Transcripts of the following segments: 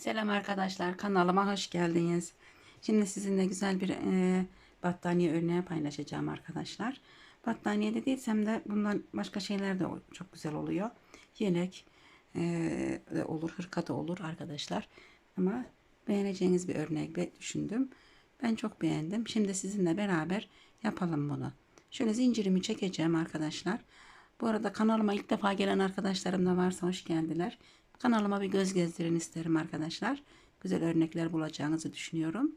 Selam arkadaşlar kanalıma hoş geldiniz. Şimdi sizinle güzel bir e, battaniye örneği paylaşacağım arkadaşlar. Battaniye dediysem de bundan başka şeyler de çok güzel oluyor. Yelek e, de olur, hırka da olur arkadaşlar. Ama beğeneceğiniz bir örnek düşündüm. Ben çok beğendim. Şimdi sizinle beraber yapalım bunu. Şöyle zincirimi çekeceğim arkadaşlar. Bu arada kanalıma ilk defa gelen arkadaşlarım da varsa hoş geldiler. Kanalıma bir göz gezdirin isterim arkadaşlar. Güzel örnekler bulacağınızı düşünüyorum.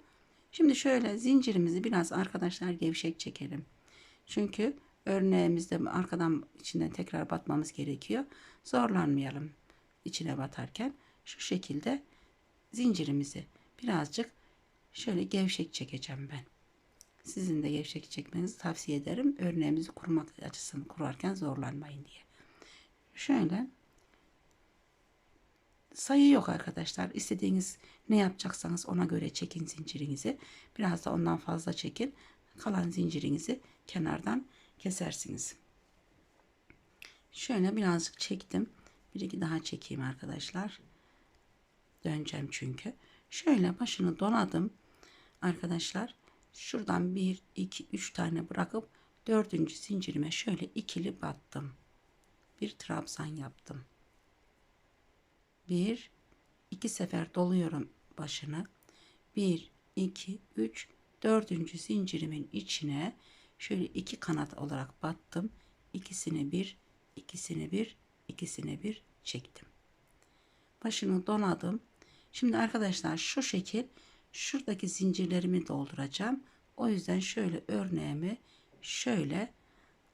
Şimdi şöyle zincirimizi biraz arkadaşlar gevşek çekelim. Çünkü örneğimizde arkadan içinden tekrar batmamız gerekiyor. Zorlanmayalım içine batarken. Şu şekilde zincirimizi birazcık şöyle gevşek çekeceğim ben. Sizin de gevşek çekmenizi tavsiye ederim. Örneğimizi kurmak açısından kurarken zorlanmayın diye. Şöyle sayı yok arkadaşlar. İstediğiniz ne yapacaksanız ona göre çekin zincirinizi. Biraz da ondan fazla çekin. Kalan zincirinizi kenardan kesersiniz. Şöyle birazcık çektim. Bir iki daha çekeyim arkadaşlar. Döneceğim çünkü. Şöyle başını donadım arkadaşlar. Şuradan bir, iki, üç tane bırakıp dördüncü zincirime şöyle ikili battım. Bir trabzan yaptım bir iki sefer doluyorum başını. Bir, iki, üç, dördüncü zincirimin içine şöyle iki kanat olarak battım. İkisini bir, ikisini bir, ikisini bir çektim. Başını donadım. Şimdi arkadaşlar şu şekil şuradaki zincirlerimi dolduracağım. O yüzden şöyle örneğimi şöyle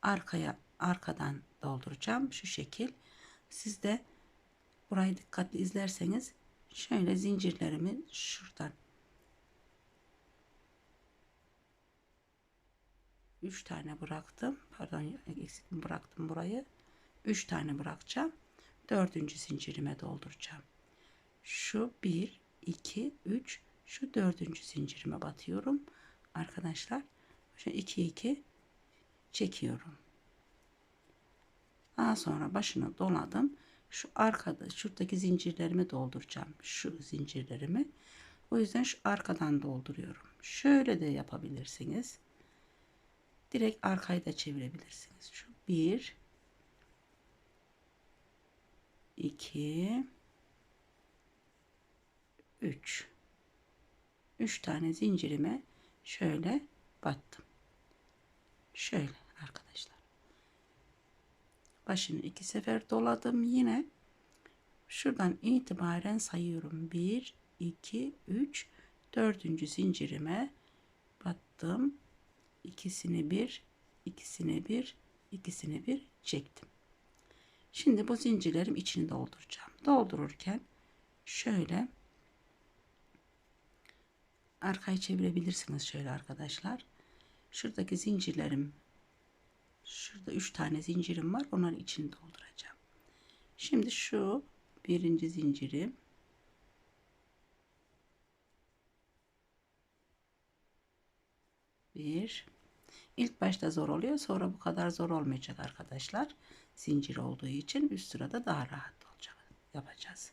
arkaya arkadan dolduracağım. Şu şekil. Siz de Burayı dikkatli izlerseniz şöyle zincirlerimi şuradan 3 tane bıraktım. Pardon eksik bıraktım burayı. 3 tane bırakacağım. Dördüncü zincirime dolduracağım. Şu 1, 2, 3, şu dördüncü zincirime batıyorum. Arkadaşlar şu 2, 2 çekiyorum. Daha sonra başını doladım şu arkada şuradaki zincirlerimi dolduracağım. Şu zincirlerimi. O yüzden şu arkadan dolduruyorum. Şöyle de yapabilirsiniz. Direkt arkayı da çevirebilirsiniz. Şu bir, iki, üç. Üç tane zincirime şöyle battım. Şöyle başını iki sefer doladım yine. Şuradan itibaren sayıyorum. 1 2 3 dördüncü zincirime battım. İkisini bir ikisini bir ikisini bir çektim. Şimdi bu zincirlerim içini dolduracağım. Doldururken şöyle arkayı çevirebilirsiniz şöyle arkadaşlar. Şuradaki zincirlerim Şurada üç tane zincirim var. Onların içini dolduracağım. Şimdi şu birinci zincirim. Bir. İlk başta zor oluyor. Sonra bu kadar zor olmayacak arkadaşlar. Zincir olduğu için üst sırada daha rahat olacak. Yapacağız.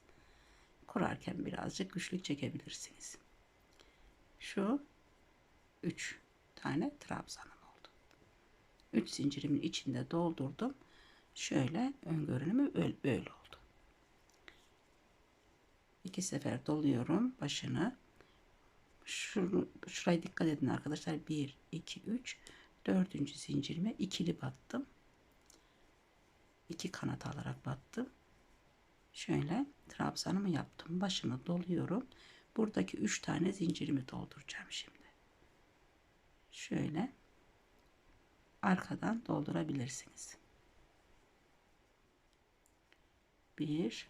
Kurarken birazcık güçlük çekebilirsiniz. Şu üç tane trabzanım. 3 zincirimin içinde doldurdum. Şöyle ön görünümü böyle oldu. İki sefer doluyorum başını. Şunu, şuraya dikkat edin arkadaşlar. 1, 2, 3, dördüncü zincirime ikili battım. İki kanat alarak battım. Şöyle trabzanımı yaptım. Başını doluyorum. Buradaki üç tane zincirimi dolduracağım şimdi. Şöyle arkadan doldurabilirsiniz. Bir,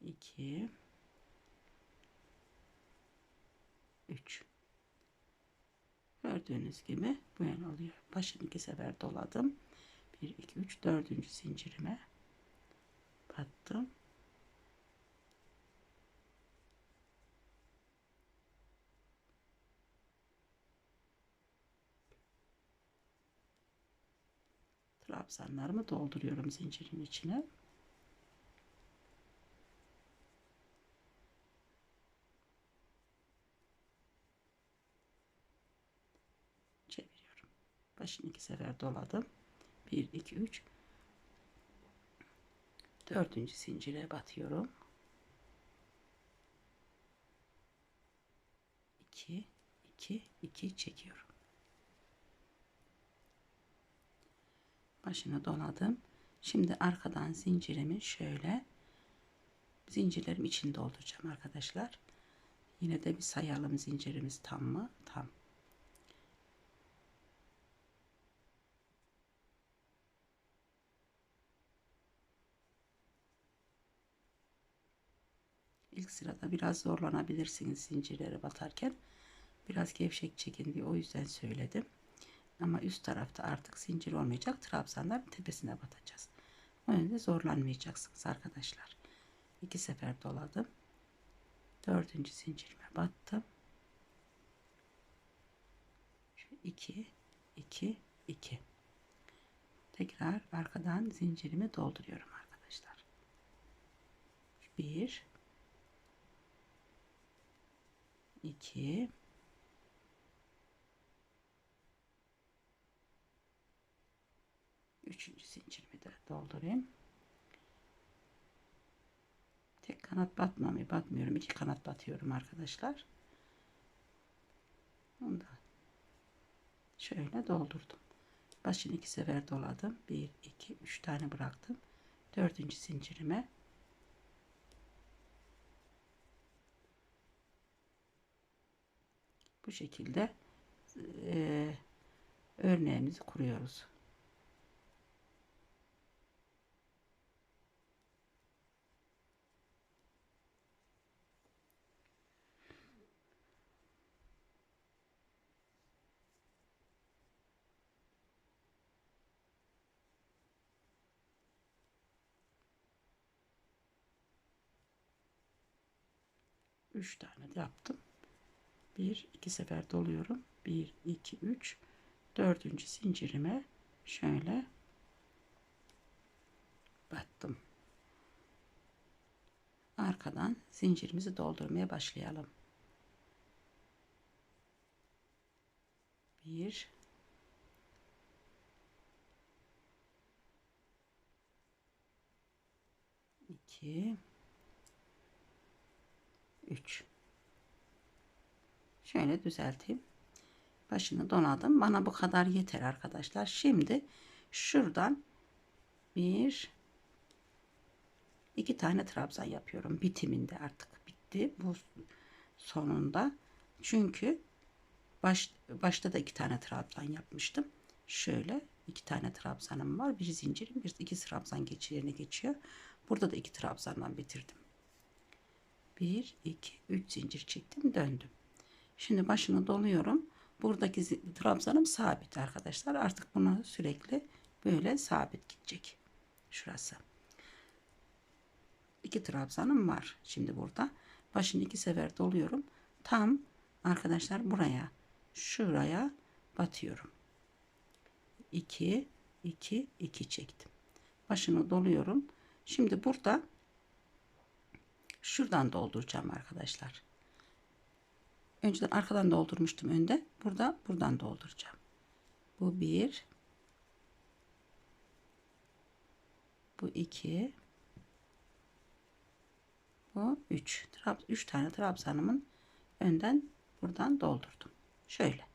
iki, üç. Gördüğünüz gibi böyle oluyor. Başını iki sefer doladım. Bir, iki, üç, dördüncü zincirime battım. Trabzanlarımı dolduruyorum zincirin içine. Çeviriyorum. Başını iki sefer doladım. 1 2 3 Dördüncü zincire batıyorum. 2 2 2 çekiyorum. Başını doladım. Şimdi arkadan zincirimi şöyle zincirlerim içinde dolduracağım arkadaşlar. Yine de bir sayalım zincirimiz tam mı? Tam. İlk sırada biraz zorlanabilirsiniz zincirlere batarken. Biraz gevşek çekin diye o yüzden söyledim. Ama üst tarafta artık zincir olmayacak. Trabzanların tepesine batacağız. O yüzden zorlanmayacaksınız arkadaşlar. İki sefer doladım. Dördüncü zincirime battım. Şu iki, iki, iki. Tekrar arkadan zincirimi dolduruyorum arkadaşlar. Bir, iki, üçüncü zincirimi de doldurayım. Tek kanat batmamı batmıyorum. iki kanat batıyorum arkadaşlar. Onu da şöyle doldurdum. Başını iki sefer doladım. Bir, iki, üç tane bıraktım. Dördüncü zincirime bu şekilde e, örneğimizi kuruyoruz. Üç tane de yaptım. Bir, iki sefer doluyorum. Bir, iki, üç. Dördüncü zincirime şöyle battım. Arkadan zincirimizi doldurmaya başlayalım. Bir, iki, üç. Şöyle düzelteyim. Başını donadım. Bana bu kadar yeter arkadaşlar. Şimdi şuradan bir iki tane trabzan yapıyorum. Bitiminde artık bitti. Bu sonunda. Çünkü baş, başta da iki tane trabzan yapmıştım. Şöyle iki tane trabzanım var. Bir zincirim, bir iki trabzan geçişlerine geçiyor. Burada da iki trabzandan bitirdim. Bir, iki, üç zincir çektim, döndüm. Şimdi başını doluyorum. Buradaki trabzanım sabit arkadaşlar. Artık bunu sürekli böyle sabit gidecek. Şurası. İki trabzanım var. Şimdi burada. Başını iki sefer doluyorum. Tam arkadaşlar buraya şuraya batıyorum. 2 2 2 çektim. Başını doluyorum. Şimdi burada şuradan dolduracağım arkadaşlar. Önceden arkadan doldurmuştum önde. Burada buradan dolduracağım. Bu bir. Bu iki. Bu üç. Trab üç tane trabzanımın önden buradan doldurdum. Şöyle.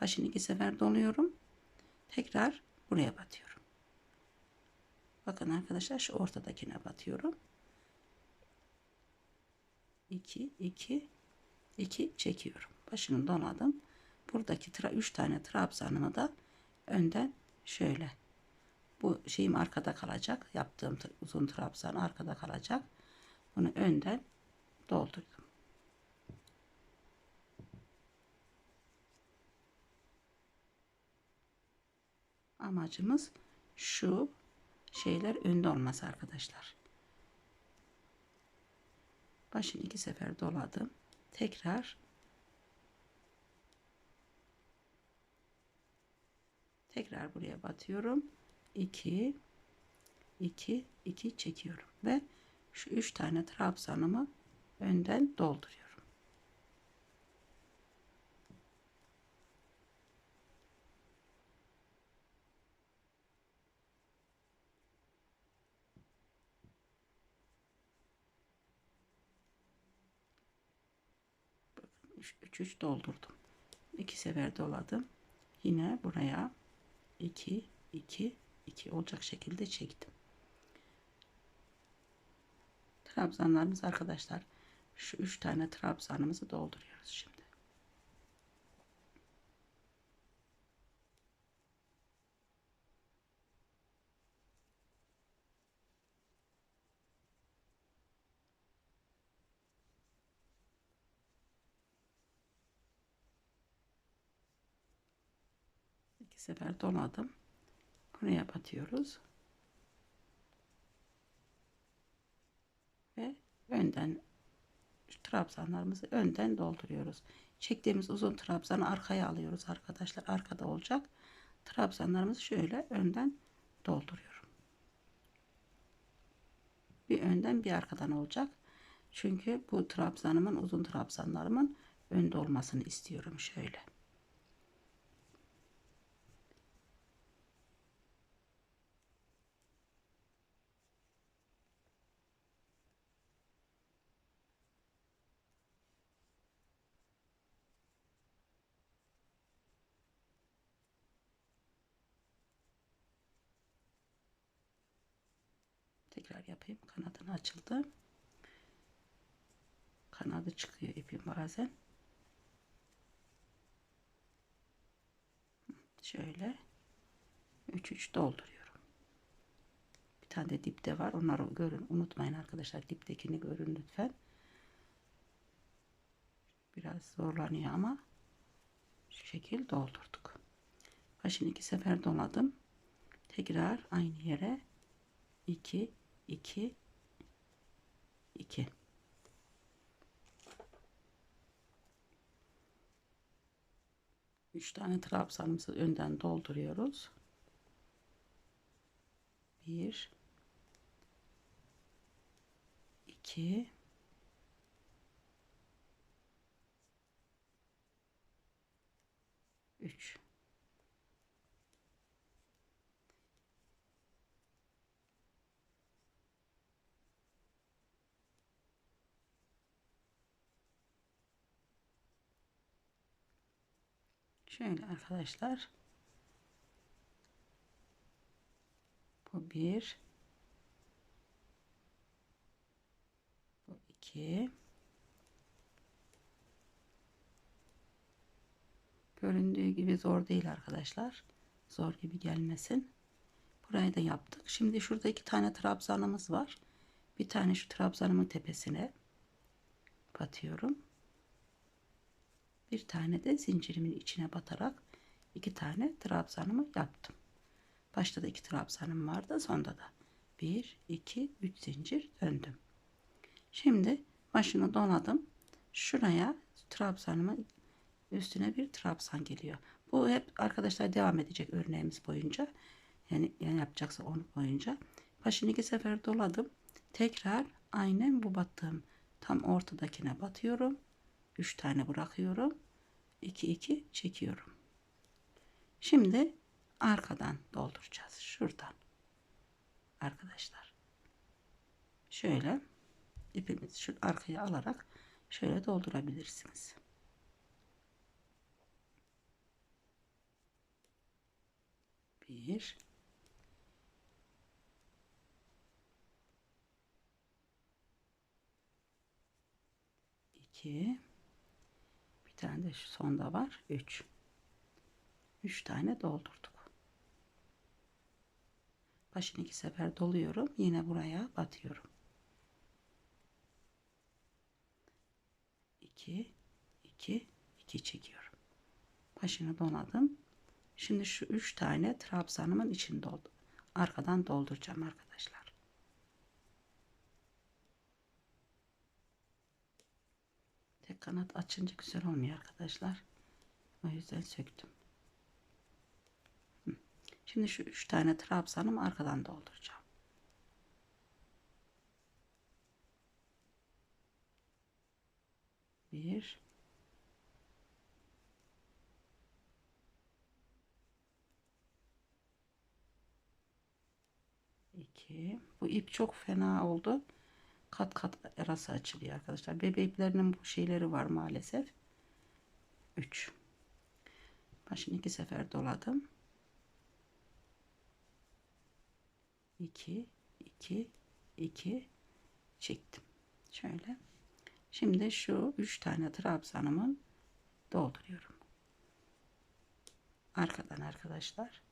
Başını iki sefer doluyorum. Tekrar buraya batıyorum. Bakın arkadaşlar şu ortadakine batıyorum. 2 2 2 çekiyorum. Başını donadım. Buradaki tra 3 tane trabzanımı da önden şöyle bu şeyim arkada kalacak. Yaptığım uzun trabzan arkada kalacak. Bunu önden doldurdum. Amacımız şu şeyler önde olması arkadaşlar. Başını iki sefer doladım tekrar. Tekrar buraya batıyorum. 2 2 2 çekiyorum. Ve şu üç tane trabzanımı önden dolduruyorum. Bakın 3 3 doldurdum. 2 sefer doladım. Yine buraya 2 2 2 olacak şekilde çektim. Trabzanlarımız arkadaşlar şu üç tane trabzanımızı dolduruyoruz şimdi. İki sefer doladım. Buraya batıyoruz. Ve önden trabzanlarımızı önden dolduruyoruz. Çektiğimiz uzun trabzanı arkaya alıyoruz arkadaşlar. Arkada olacak. Trabzanlarımızı şöyle önden dolduruyorum. Bir önden bir arkadan olacak. Çünkü bu trabzanımın uzun trabzanlarımın önde olmasını istiyorum şöyle. Tekrar yapayım. Kanadını açıldı. Kanadı çıkıyor ipin bazen. Şöyle 3 3 dolduruyorum. Bir tane de dipte var. Onları görün. Unutmayın arkadaşlar. Diptekini görün lütfen. Biraz zorlanıyor ama şu şekil doldurduk. Başını iki sefer doladım. Tekrar aynı yere 2 2 2 3 tane trabzanımızı önden dolduruyoruz. 1 2 3 Şöyle arkadaşlar. Bu bir. Bu iki. Göründüğü gibi zor değil arkadaşlar. Zor gibi gelmesin. Burayı da yaptık. Şimdi şurada iki tane trabzanımız var. Bir tane şu trabzanımın tepesine batıyorum. Bir tane de zincirimin içine batarak iki tane trabzanımı yaptım. Başta da iki trabzanım vardı. Sonda da bir, iki, üç zincir döndüm. Şimdi başını donadım. Şuraya trabzanımın üstüne bir trabzan geliyor. Bu hep arkadaşlar devam edecek örneğimiz boyunca. Yani, yani yapacaksa onu boyunca. Başını iki sefer doladım. Tekrar aynen bu battığım tam ortadakine batıyorum. 3 tane bırakıyorum. 2 2 çekiyorum. Şimdi arkadan dolduracağız. Şuradan. Arkadaşlar. Şöyle ipimizi şu arkaya alarak şöyle doldurabilirsiniz. Bir, 2 bir tane de şu sonda var. 3 3 tane doldurduk. Başını iki sefer doluyorum. Yine buraya batıyorum. 2 2 2 çekiyorum. Başını donadım. Şimdi şu 3 tane trabzanımın içini doldu. Arkadan dolduracağım arkadaşlar Tek kanat açınca güzel olmuyor arkadaşlar. O yüzden söktüm. Şimdi şu üç tane trabzanımı arkadan dolduracağım. Bir, 2 bu ip çok fena oldu kat kat arası açılıyor arkadaşlar. Bebe iplerinin bu şeyleri var maalesef. 3 başını iki sefer doladım. 2 2 2 çektim. Şöyle. Şimdi şu üç tane trabzanımı dolduruyorum. Arkadan arkadaşlar.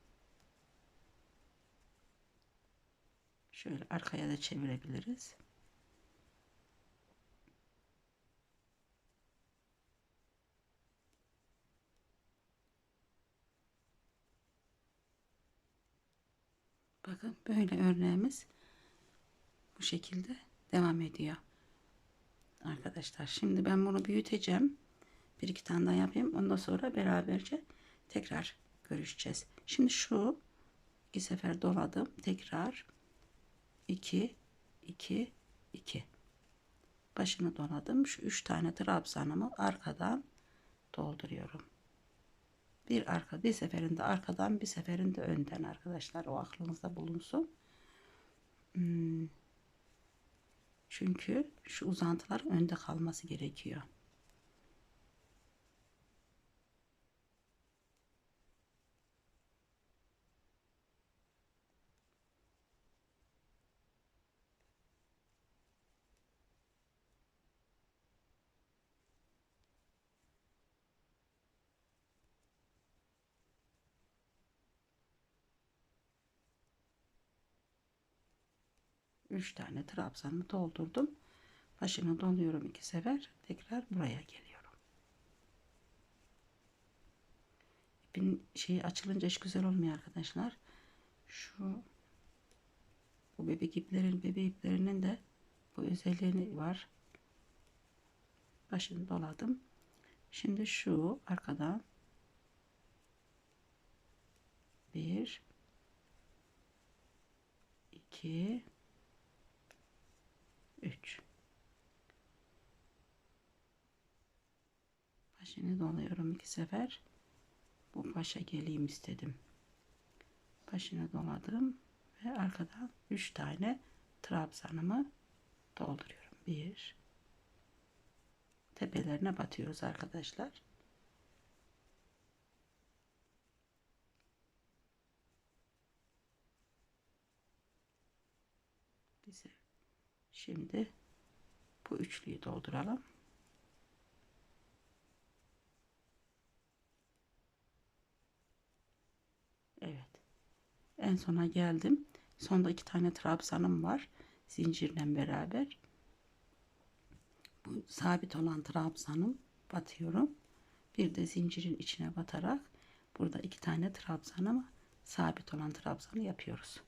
Şöyle arkaya da çevirebiliriz. Bakın böyle örneğimiz bu şekilde devam ediyor. Arkadaşlar şimdi ben bunu büyüteceğim. Bir iki tane daha yapayım. Ondan sonra beraberce tekrar görüşeceğiz. Şimdi şu iki sefer doladım. Tekrar 2 2 2 başını doladım şu üç tane trabzanımı arkadan dolduruyorum bir arka bir seferinde arkadan bir seferinde önden arkadaşlar o aklınızda bulunsun hmm. çünkü şu uzantılar önde kalması gerekiyor 3 tane trabzanımı doldurdum. Başını doluyorum iki sefer. Tekrar buraya geliyorum. İpin şeyi açılınca hiç güzel olmuyor arkadaşlar. Şu bu bebek iplerin bebek iplerinin de bu özelliği var. Başını doladım. Şimdi şu arkadan bir iki 3 başını doluyorum iki sefer. Bu başa geleyim istedim. Başını doladım ve arkadan 3 tane trabzanımı dolduruyorum. Bir. Tepelerine batıyoruz arkadaşlar. Bize Şimdi bu üçlüyü dolduralım. Evet. En sona geldim. Sonda iki tane trabzanım var. Zincirle beraber. Bu sabit olan trabzanım batıyorum. Bir de zincirin içine batarak burada iki tane trabzanımı sabit olan trabzanı yapıyoruz.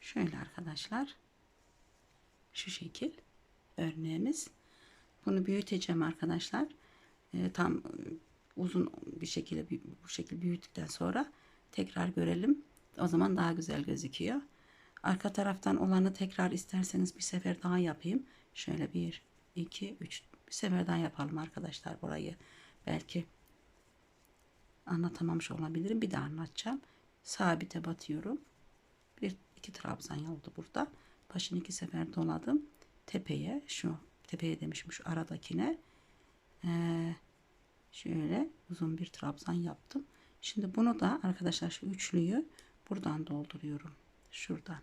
Şöyle arkadaşlar şu şekil örneğimiz. Bunu büyüteceğim arkadaşlar. E, tam uzun bir şekilde bu şekilde büyüttükten sonra tekrar görelim. O zaman daha güzel gözüküyor. Arka taraftan olanı tekrar isterseniz bir sefer daha yapayım. Şöyle bir, iki, üç. Bir sefer daha yapalım arkadaşlar burayı. Belki anlatamamış olabilirim. Bir daha anlatacağım. Sabite batıyorum. Bir iki trabzan oldu burada başını iki sefer doladım. Tepeye şu tepeye demişim şu aradakine ee, şöyle uzun bir trabzan yaptım. Şimdi bunu da arkadaşlar şu üçlüyü buradan dolduruyorum. Şuradan.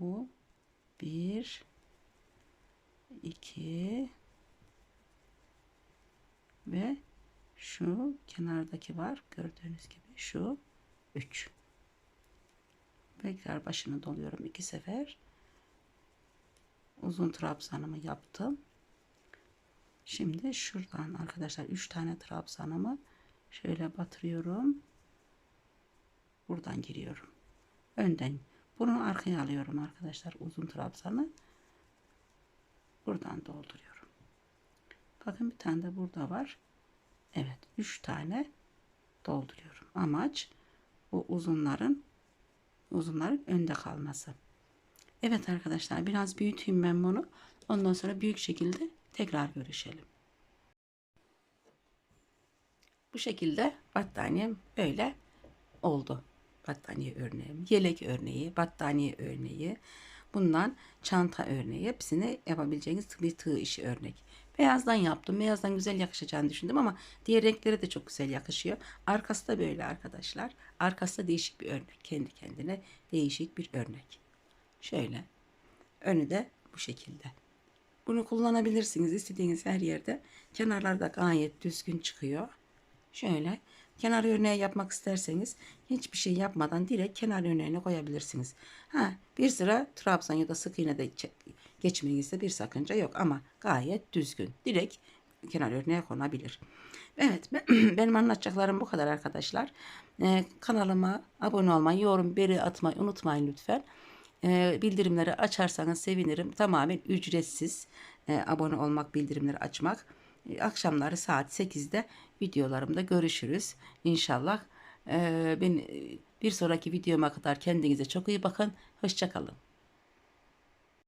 Bu bir iki ve şu kenardaki var gördüğünüz gibi şu üç tekrar başını doluyorum iki sefer. Uzun trabzanımı yaptım. Şimdi şuradan arkadaşlar üç tane trabzanımı şöyle batırıyorum. Buradan giriyorum. Önden. Bunu arkaya alıyorum arkadaşlar uzun trabzanı. Buradan dolduruyorum. Bakın bir tane de burada var. Evet üç tane dolduruyorum. Amaç o uzunların uzunların önde kalması. Evet arkadaşlar biraz büyüteyim ben bunu. Ondan sonra büyük şekilde tekrar görüşelim. Bu şekilde battaniyem böyle oldu. Battaniye örneğim, yelek örneği, battaniye örneği, bundan çanta örneği hepsini yapabileceğiniz bir tığ işi örnek. Beyazdan yaptım. Beyazdan güzel yakışacağını düşündüm ama diğer renklere de çok güzel yakışıyor. Arkası da böyle arkadaşlar. Arkası da değişik bir örnek. Kendi kendine değişik bir örnek. Şöyle. Önü de bu şekilde. Bunu kullanabilirsiniz istediğiniz her yerde. Kenarlarda gayet düzgün çıkıyor. Şöyle kenar örneği yapmak isterseniz hiçbir şey yapmadan direkt kenar örneğine koyabilirsiniz. Ha, bir sıra trabzan ya da sık iğne de geçmenizde bir sakınca yok ama gayet düzgün. Direkt kenar örneğe konabilir. Evet be- benim anlatacaklarım bu kadar arkadaşlar. Ee, kanalıma abone olmayı, yorum, beri atmayı unutmayın lütfen. Ee, bildirimleri açarsanız sevinirim. Tamamen ücretsiz e, abone olmak, bildirimleri açmak. E, Akşamları saat 8'de videolarımda görüşürüz. İnşallah. Ee, ben bir sonraki videoma kadar kendinize çok iyi bakın. Hoşçakalın.